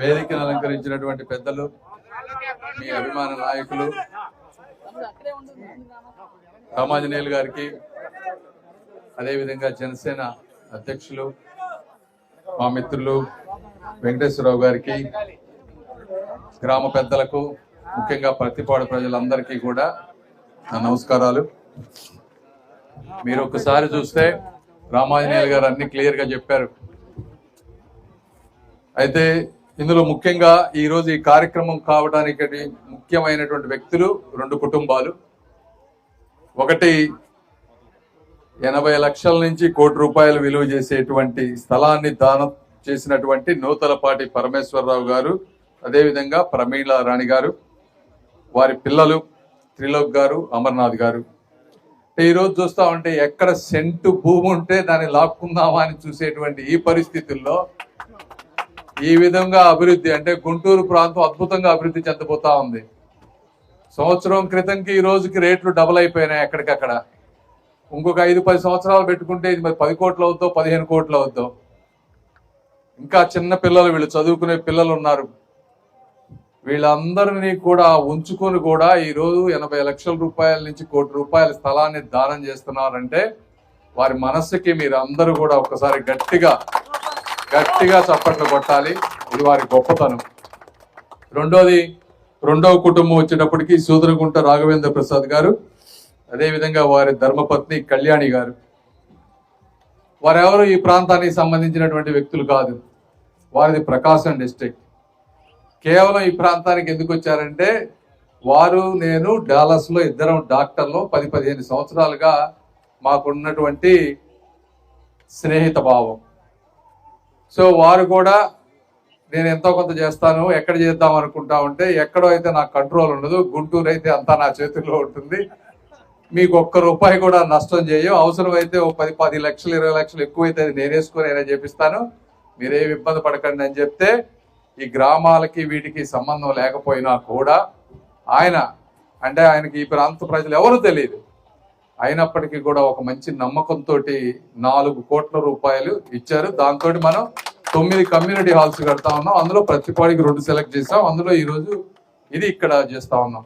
వేదికను అలంకరించినటువంటి పెద్దలు మీ అభిమాన నాయకులు రామాంజనేయులు గారికి అదేవిధంగా జనసేన అధ్యక్షులు మా మిత్రులు వెంకటేశ్వరరావు గారికి గ్రామ పెద్దలకు ముఖ్యంగా ప్రతిపాడు ప్రజలందరికీ కూడా నా నమస్కారాలు. మీరు ఒకసారి చూస్తే రామాంజనేయులు గారు అన్ని క్లియర్గా చెప్పారు. అయితే ఇందులో ముఖ్యంగా ఈరోజు ఈ కార్యక్రమం కావడానికి ముఖ్యమైనటువంటి వ్యక్తులు రెండు కుటుంబాలు. ఒకటి ఎనభై లక్షల నుంచి కోటి రూపాయలు విలువ చేసేటువంటి స్థలాన్ని దానం చేసినటువంటి నూతలపాటి పరమేశ్వరరావు గారు అదేవిధంగా ప్రమీళ రాణి గారు వారి పిల్లలు త్రిలోక్ గారు అమర్నాథ్ గారు. ఈరోజు చూస్తా ఉంటే ఎక్కడ సెంటు భూమి ఉంటే దాన్ని లాక్కుందామా అని చూసేటువంటి ఈ పరిస్థితుల్లో ఈ విధంగా అభివృద్ధి అంటే గుంటూరు ప్రాంతం అద్భుతంగా అభివృద్ధి చెందబోతా ఉంది. సంవత్సరం క్రితంకి ఈ రోజుకి రేట్లు డబుల్ అయిపోయినాయి ఎక్కడికక్కడ. ఇంకొక ఐదు పది సంవత్సరాలు పెట్టుకుంటే ఇది మరి పది కోట్లు అవుద్దో పదిహేను కోట్లు అవుద్దో ఇంకా చిన్న పిల్లలు వీళ్ళు చదువుకునే పిల్లలు ఉన్నారు. వీళ్ళందరినీ కూడా ఉంచుకొని కూడా ఈరోజు ఎనభై లక్షల రూపాయల నుంచి కోటి రూపాయల స్థలాన్ని దానం చేస్తున్నారంటే వారి మనస్సుకి మీరు అందరూ కూడా ఒకసారి గట్టిగా గట్టిగా చప్పట్లు కొట్టాలి. ఇది వారి గొప్పతనం. రెండోది రెండవ కుటుంబం వచ్చేటప్పటికి సూదరగుంట రాఘవేంద్ర ప్రసాద్ గారు అదేవిధంగా వారి ధర్మపత్ని కళ్యాణి గారు. వారెవరు ఈ ప్రాంతానికి సంబంధించినటువంటి వ్యక్తులు కాదు. వారిది ప్రకాశం డిస్ట్రిక్ట్. కేవలం ఈ ప్రాంతానికి ఎందుకు వచ్చారంటే వారు నేను డాలస్లో ఇద్దరం డాక్టర్లు పది పదిహేను సంవత్సరాలుగా మాకున్నటువంటి స్నేహిత భావం. సో వారు కూడా నేను ఎంతో కొంత చేస్తాను ఎక్కడ చేద్దాం అనుకుంటా ఉంటే ఎక్కడో అయితే నాకు కంట్రోల్ ఉండదు గుంటూరు అయితే అంతా నా చేతుల్లో ఉంటుంది. మీకు ఒక్క రూపాయి కూడా నష్టం చేయం అవసరమైతే ఓ పది పది లక్షలు ఇరవై లక్షలు ఎక్కువైతే అది నేను వేసుకొని అయినా చేపిస్తాను. మీరేమి ఇబ్బంది పడకండి అని చెప్తే ఈ గ్రామాలకి వీటికి సంబంధం లేకపోయినా కూడా ఆయన అంటే ఆయనకి ఈ ప్రాంత ప్రజలు ఎవరు తెలియదు. అయినప్పటికీ కూడా ఒక మంచి నమ్మకంతో నాలుగు కోట్ల రూపాయలు ఇచ్చారు. దాంతో మనం తొమ్మిది కమ్యూనిటీ హాల్స్ కడతా ఉన్నాం. అందులో ప్రతిపాడికి రెండు సెలెక్ట్ చేసాం. అందులో ఈరోజు ఇది ఇక్కడ చేస్తా ఉన్నాం.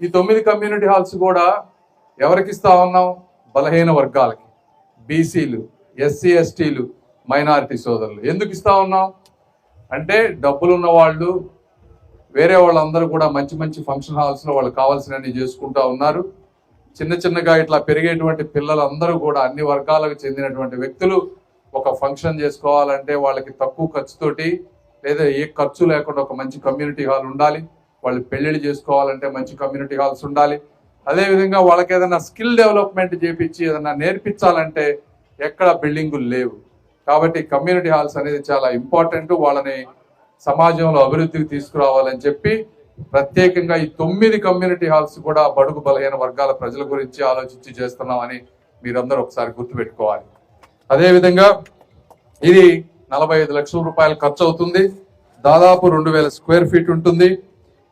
ఈ తొమ్మిది కమ్యూనిటీ హాల్స్ కూడా ఎవరికి ఇస్తా ఉన్నాం? బలహీన వర్గాలకి. బీసీలు ఎస్సీ ఎస్టీలు మైనారిటీ సోదరులు. ఎందుకు ఇస్తా ఉన్నాం? అంటే డబ్బులు ఉన్న వాళ్ళు వేరే వాళ్ళందరూ కూడా మంచి మంచి ఫంక్షన్ హాల్స్లో వాళ్ళు కావాల్సినవి చేసుకుంటా ఉన్నారు. చిన్న చిన్నగా ఇట్లా పెరిగేటువంటి పిల్లలందరూ కూడా అన్ని వర్గాలకు చెందినటువంటి వ్యక్తులు ఒక ఫంక్షన్ చేసుకోవాలంటే వాళ్ళకి తక్కువ ఖర్చుతోటి లేదా ఏ ఖర్చు లేకుండా ఒక మంచి కమ్యూనిటీ హాల్ ఉండాలి. వాళ్ళు పెళ్ళిళ్ళు చేసుకోవాలంటే మంచి కమ్యూనిటీ హాల్స్ ఉండాలి. అదేవిధంగా వాళ్ళకి ఏదైనా స్కిల్ డెవలప్మెంట్ చేపించి ఏదైనా నేర్పించాలంటే ఎక్కడ బిల్డింగులు లేవు. కాబట్టి కమ్యూనిటీ హాల్స్ అనేది చాలా ఇంపార్టెంట్. వాళ్ళని సమాజంలో అభివృద్ధికి తీసుకురావాలని చెప్పి ప్రత్యేకంగా ఈ తొమ్మిది కమ్యూనిటీ హాల్స్ కూడా బడుగు బలహీన వర్గాల ప్రజల గురించి ఆలోచించి చేస్తున్నామని మీరందరూ ఒకసారి గుర్తుపెట్టుకోవాలి. అదేవిధంగా ఇది నలభై ఐదు లక్షల రూపాయలు ఖర్చు అవుతుంది. దాదాపు రెండు వేల స్క్వేర్ ఫీట్ ఉంటుంది.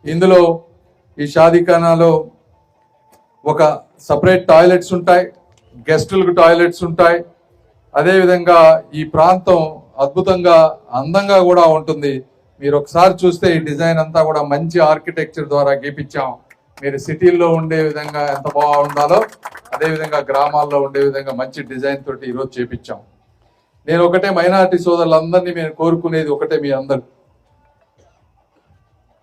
ఇందులో ఈ షాదీఖానాలో ఒక సపరేట్ టాయిలెట్స్ ఉంటాయి. గెస్టులకు టాయిలెట్స్ ఉంటాయి. అదేవిధంగా ఈ ప్రాంతం అద్భుతంగా అందంగా కూడా ఉంటుంది. మీరు ఒకసారి చూస్తే ఈ డిజైన్ అంతా కూడా మంచి ఆర్కిటెక్చర్ ద్వారా గీపించాం. మీరు సిటీల్లో ఉండే విధంగా ఎంత బాగుండాలో అదే విధంగా గ్రామాల్లో ఉండే విధంగా మంచి డిజైన్ తోటి ఈరోజు చేపించాం. నేను ఒకటే మైనారిటీ సోదరులందరినీ నేను కోరుకునేది ఒకటే మీ అందరు.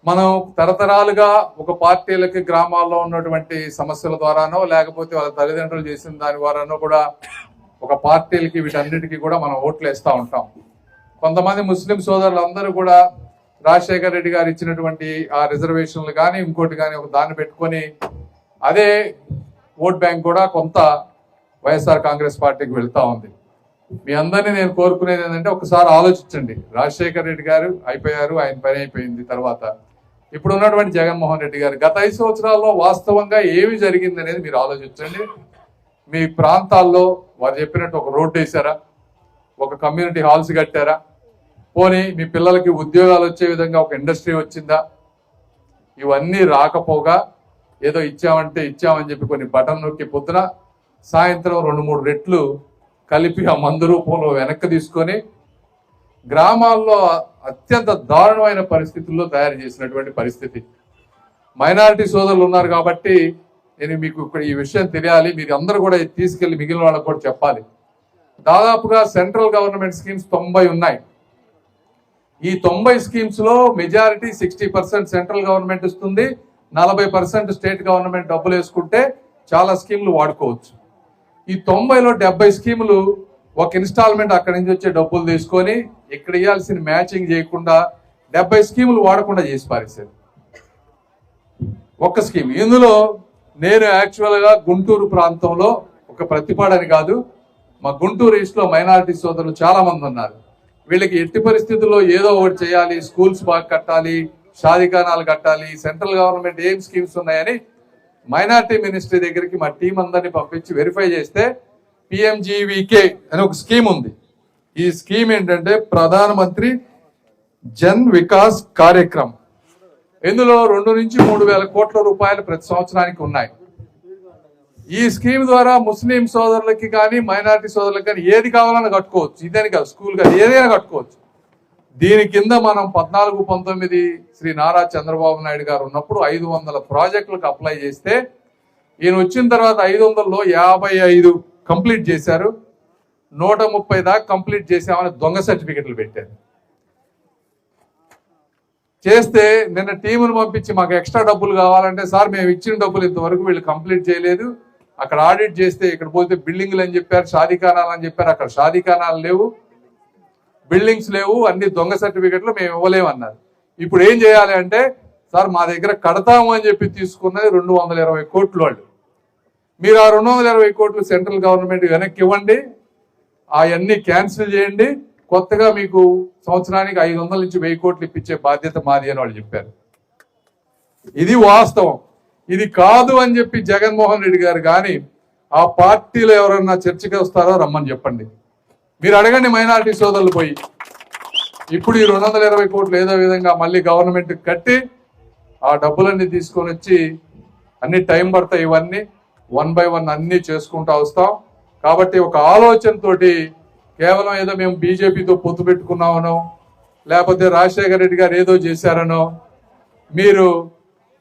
మనం తరతరాలుగా ఒక పార్టీలకి గ్రామాల్లో ఉన్నటువంటి సమస్యల ద్వారానో లేకపోతే వాళ్ళ తల్లిదండ్రులు చేసిన దాని ద్వారానో కూడా ఒక పార్టీలకి వీటన్నిటికీ కూడా మనం ఓట్లు వేస్తూ ఉంటాం. కొంతమంది ముస్లిం సోదరులందరూ కూడా రాజశేఖర రెడ్డి గారు ఇచ్చినటువంటి ఆ రిజర్వేషన్లు కానీ ఇంకోటి కానీ ఒక దాన్ని పెట్టుకొని అదే ఓట్ బ్యాంక్ కూడా కొంత వైఎస్ఆర్ కాంగ్రెస్ పార్టీకి వెళ్తా ఉంది. మీ అందరినీ నేను కోరుకునేది ఏంటంటే ఒకసారి ఆలోచించండి. రాజశేఖర రెడ్డి గారు అయిపోయారు ఆయన పని అయిపోయింది తర్వాత. ఇప్పుడు ఉన్నటువంటి జగన్మోహన్ రెడ్డి గారు గత ఐదు సంవత్సరాల్లో వాస్తవంగా ఏమి జరిగింది అనేది మీరు ఆలోచించండి. మీ ప్రాంతాల్లో వారు చెప్పినట్టు ఒక రోడ్డు వేసారా ఒక కమ్యూనిటీ హాల్స్ కట్టారా? పోనీ మీ పిల్లలకి ఉద్యోగాలు వచ్చే విధంగా ఒక ఇండస్ట్రీ వచ్చిందా? ఇవన్నీ రాకపోగా ఏదో ఇచ్చామంటే ఇచ్చామని చెప్పి కొన్ని బటన్ నొక్కి పొద్దున సాయంత్రం రెండు మూడు రెట్లు కలిపి ఆ మందు రూపంలో వెనక్కి తీసుకొని గ్రామాల్లో అత్యంత దారుణమైన పరిస్థితుల్లో తయారు చేసినటువంటి పరిస్థితి. మైనారిటీ సోదరులు ఉన్నారు కాబట్టి నేను మీకు ఇక్కడ ఈ విషయం తెలియాలి. మీరు అందరూ కూడా తీసుకెళ్ళి మిగిలిన వాళ్ళకు కూడా చెప్పాలి. దాదాపుగా సెంట్రల్ గవర్నమెంట్ స్కీమ్స్ తొంభై ఉన్నాయి. ఈ తొంభై స్కీమ్స్లో majority sixty percent central government ఇస్తుంది. నలభై పర్సెంట్ స్టేట్ గవర్నమెంట్ డబ్బులు వేసుకుంటే చాలా స్కీములు వాడుకోవచ్చు. ఈ తొంభైలో డెబ్బై స్కీములు ఒక ఇన్స్టాల్మెంట్ అక్కడి నుంచి వచ్చే డబ్బులు తీసుకొని ఇక్కడ ఇవ్వాల్సిన మ్యాచింగ్ చేయకుండా డెబ్బై స్కీములు వాడకుండా చేసి పారేశారు. ఒక్క స్కీమ్. ఇందులో నేను యాక్చువల్గా గుంటూరు ప్రాంతంలో ఒక ప్రతిపాడని కాదు మా గుంటూరు ఈస్ట్లో మైనారిటీ సోదరులు చాలా మంది ఉన్నారు. వీళ్ళకి ఎట్టి పరిస్థితుల్లో ఏదో ఒకటి చేయాలి స్కూల్స్ బాగా కట్టాలి షాదికానాలు కట్టాలి సెంట్రల్ గవర్నమెంట్ ఏం స్కీమ్స్ ఉన్నాయని మైనార్టీ మినిస్ట్రీ దగ్గరికి మా టీం అందరినీ పంపించి వెరిఫై చేస్తే పిఎంజీవికే అని ఒక స్కీమ్ ఉంది. ఈ స్కీమ్ ఏంటంటే ప్రధానమంత్రి జన్ వికాస్ కార్యక్రమం. ఇందులో రెండు నుంచి మూడు వేల కోట్ల రూపాయలు ప్రతి సంవత్సరానికి ఉన్నాయి. ఈ స్కీమ్ ద్వారా ముస్లిం సోదరులకి కానీ మైనారిటీ సోదరులకి కానీ ఏది కావాలన్నా కట్టుకోవచ్చు. ఇదేని కాదు స్కూల్ కానీ ఏదైనా కట్టుకోవచ్చు. దీని కింద మనం పద్నాలుగు పంతొమ్మిది శ్రీ నారా చంద్రబాబు నాయుడు గారు ఉన్నప్పుడు ఐదు వందల ప్రాజెక్టులకు అప్లై చేస్తే ఈయన వచ్చిన తర్వాత ఐదు వందల్లో యాభై ఐదు కంప్లీట్ చేశారు. నూట ముప్పై దాకా కంప్లీట్ చేశామని దొంగ సర్టిఫికెట్లు పెట్టారు. చేస్తే నిన్న టీమును పంపించి మాకు ఎక్స్ట్రా డబ్బులు కావాలంటే సార్ మేము ఇచ్చిన డబ్బులు ఇంతవరకు వీళ్ళు కంప్లీట్ చేయలేదు. అక్కడ ఆడిట్ చేస్తే ఇక్కడ పోతే బిల్డింగ్లు అని చెప్పారు షాదీఖానాలు అని చెప్పారు అక్కడ షాదీఖానాలు లేవు. బిల్డింగ్స్ లేవు అన్ని దొంగ సర్టిఫికెట్లు మేము ఇవ్వలేము అన్నారు. ఇప్పుడు ఏం చేయాలి అంటే సార్ మా దగ్గర కడతాము అని చెప్పి తీసుకున్నది రెండు వందల ఇరవై కోట్లు వాళ్ళు. మీరు ఆ రెండు వందల ఇరవై కోట్లు సెంట్రల్ గవర్నమెంట్ వెనక్కి ఇవ్వండి అవన్నీ క్యాన్సిల్ చేయండి. కొత్తగా మీకు సంవత్సరానికి ఐదు వందల నుంచి వెయ్యి కోట్లు ఇప్పించే బాధ్యత మాది అని వాళ్ళు చెప్పారు. ఇది వాస్తవం. ఇది కాదు అని చెప్పి జగన్మోహన్ రెడ్డి గారు కానీ ఆ పార్టీలో ఎవరన్నా చర్చకి వస్తారో రమ్మని చెప్పండి. మీరు అడగండి మైనారిటీ సోదరులు పోయి. ఇప్పుడు ఈ రెండు వందల ఇరవై కోట్లు ఏదో విధంగా మళ్ళీ గవర్నమెంట్ కట్టి ఆ డబ్బులన్నీ తీసుకొని వచ్చి అన్ని టైం పడతాయి ఇవన్నీ. వన్ బై వన్ అన్ని చేసుకుంటూ వస్తాం. కాబట్టి ఒక ఆలోచనతోటి కేవలం ఏదో మేము బీజేపీతో పొత్తు పెట్టుకున్నామనో లేకపోతే రాజశేఖర రెడ్డి గారు ఏదో చేశారనో మీరు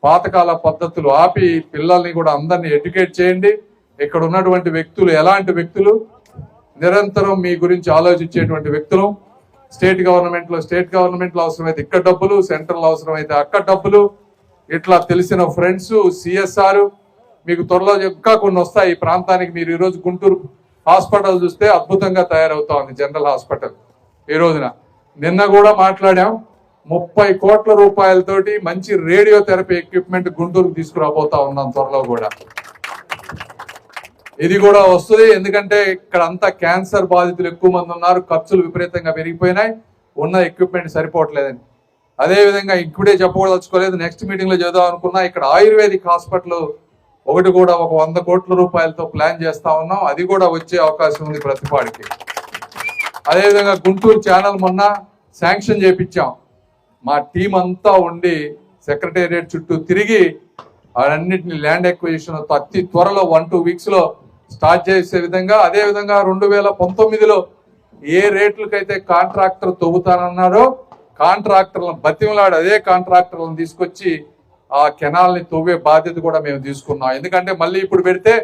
పాతకాల పద్ధతులు ఆపి పిల్లల్ని కూడా అందరినీ ఎడ్యుకేట్ చేయండి. ఇక్కడ ఉన్నటువంటి వ్యక్తులు ఎలాంటి వ్యక్తులు? నిరంతరం మీ గురించి ఆలోచించేటువంటి వ్యక్తులు. స్టేట్ గవర్నమెంట్లో స్టేట్ గవర్నమెంట్లో అవసరమైతే ఇక్కడ డబ్బులు సెంట్రల్ అవసరమైతే అక్కడ డబ్బులు. ఇట్లా తెలిసిన ఫ్రెండ్స్ సిఎస్ఆర్ మీకు త్వరలో ఇంకా కొన్ని వస్తాయి. ఈ ప్రాంతానికి మీరు ఈరోజు గుంటూరు హాస్పిటల్ చూస్తే అద్భుతంగా తయారవుతా ఉంది జనరల్ హాస్పిటల్. ఈ రోజున నిన్న కూడా మాట్లాడాం. ముప్పై కోట్ల రూపాయలతోటి మంచి రేడియో థెరపీ ఎక్విప్మెంట్ గుంటూరుకు తీసుకురాబోతా ఉన్నాం త్వరలో కూడా. ఇది కూడా వస్తుంది ఎందుకంటే ఇక్కడ అంతా క్యాన్సర్ బాధితులు ఎక్కువ మంది ఉన్నారు ఖర్చులు విపరీతంగా పెరిగిపోయినాయి ఉన్న ఎక్విప్మెంట్ సరిపోవట్లేదని. అదేవిధంగా ఇప్పుడే చెప్పదలుచుకోలేదు నెక్స్ట్ మీటింగ్లో చదువు అనుకున్నా ఇక్కడ ఆయుర్వేదిక్ హాస్పిటల్ ఒకటి కూడా ఒక వంద కోట్ల రూపాయలతో ప్లాన్ చేస్తా ఉన్నాం అది కూడా వచ్చే అవకాశం ఉంది ప్రతిపాడికి. అదేవిధంగా గుంటూరు ఛానల్ మొన్న శాంక్షన్ చేపించాం. మా టీం అంతా ఉండి సెక్రటేరియట్ చుట్టూ తిరిగి అవన్నిటిని ల్యాండ్ ఎక్విజిషన్ అతి త్వరలో వన్ టూ వీక్స్లో స్టార్ట్ చేసే విధంగా అదే విధంగా రెండు వేల పంతొమ్మిదిలో ఏ రేట్లకైతే కాంట్రాక్టర్ తవ్వుతానన్నారో కాంట్రాక్టర్లను బతిమలాడి అదే కాంట్రాక్టర్లను తీసుకొచ్చి ఆ కెనాల్ని తవ్వే బాధ్యత కూడా మేము తీసుకున్నాం. ఎందుకంటే మళ్ళీ ఇప్పుడు పెడితే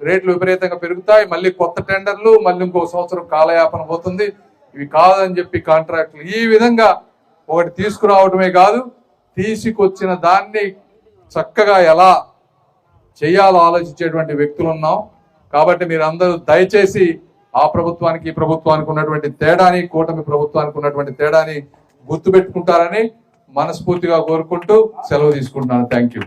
రేట్లు విపరీతంగా పెరుగుతాయి. మళ్ళీ కొత్త టెండర్లు మళ్ళీ ఇంకో సంవత్సరం కాలయాపన పోతుంది. ఇవి కాదని చెప్పి కాంట్రాక్టులు ఈ విధంగా ఒకటి తీసుకురావడమే కాదు తీసుకొచ్చిన దాన్ని చక్కగా ఎలా చేయాలో ఆలోచించేటువంటి వ్యక్తులు ఉన్నాం. కాబట్టి మీరు అందరూ దయచేసి ఆ ప్రభుత్వానికి ఈ ప్రభుత్వానికి ఉన్నటువంటి తేడాని కూటమి ప్రభుత్వానికి ఉన్నటువంటి తేడాని గుర్తుపెట్టుకుంటారని మనస్ఫూర్తిగా కోరుకుంటూ సెలవు తీసుకుంటున్నాను. Thank you